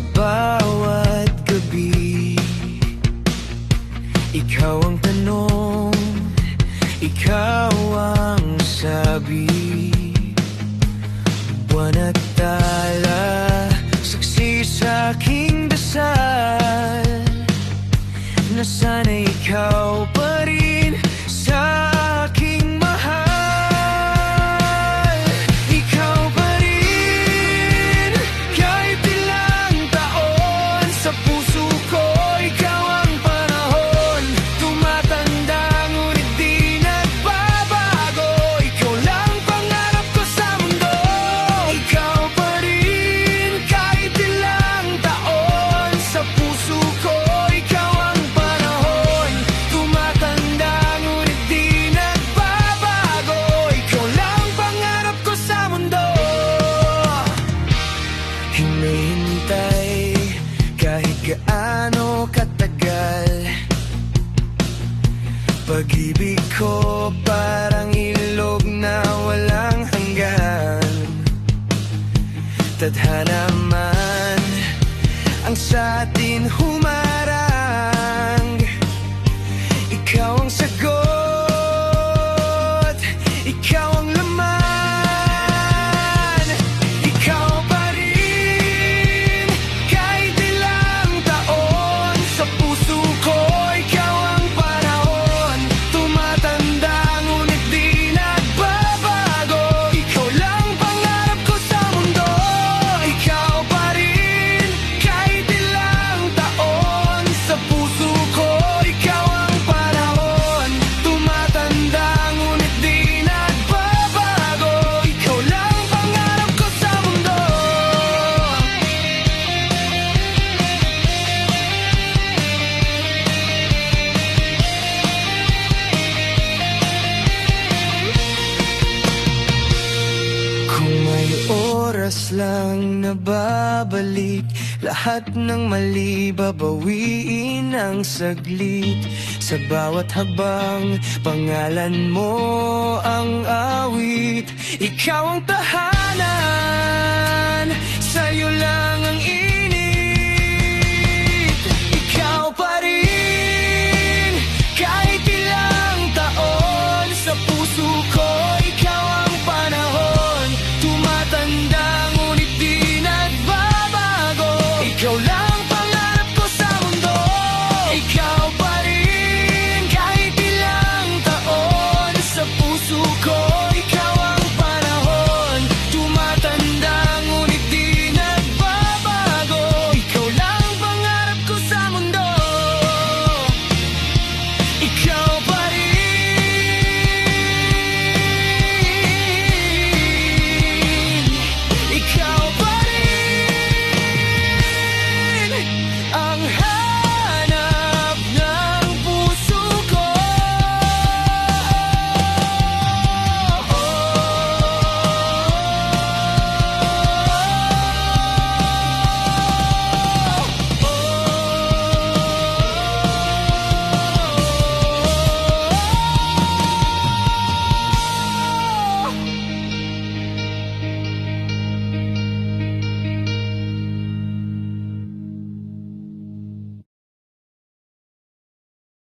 Sa bawat gabi. Ikaw ang tanong Ikaw ang sabi. Buwan at tala Saksi sa aking dasal. Na sana ikaw pa maghintay kahit gaano katagal. Pag-ibig ko parang ilog na walang hanggan. Tadhana man ang sa atin humarap. oras lang nababalik. Lahat ng mali babawiin ang saglit. Sa bawat habang pangalan mo ang awit. Ikaw ang tahanan. Ikaw lang pangarap ko sa mundo. Ikaw pa rin kahit ilang taon sa puso ko.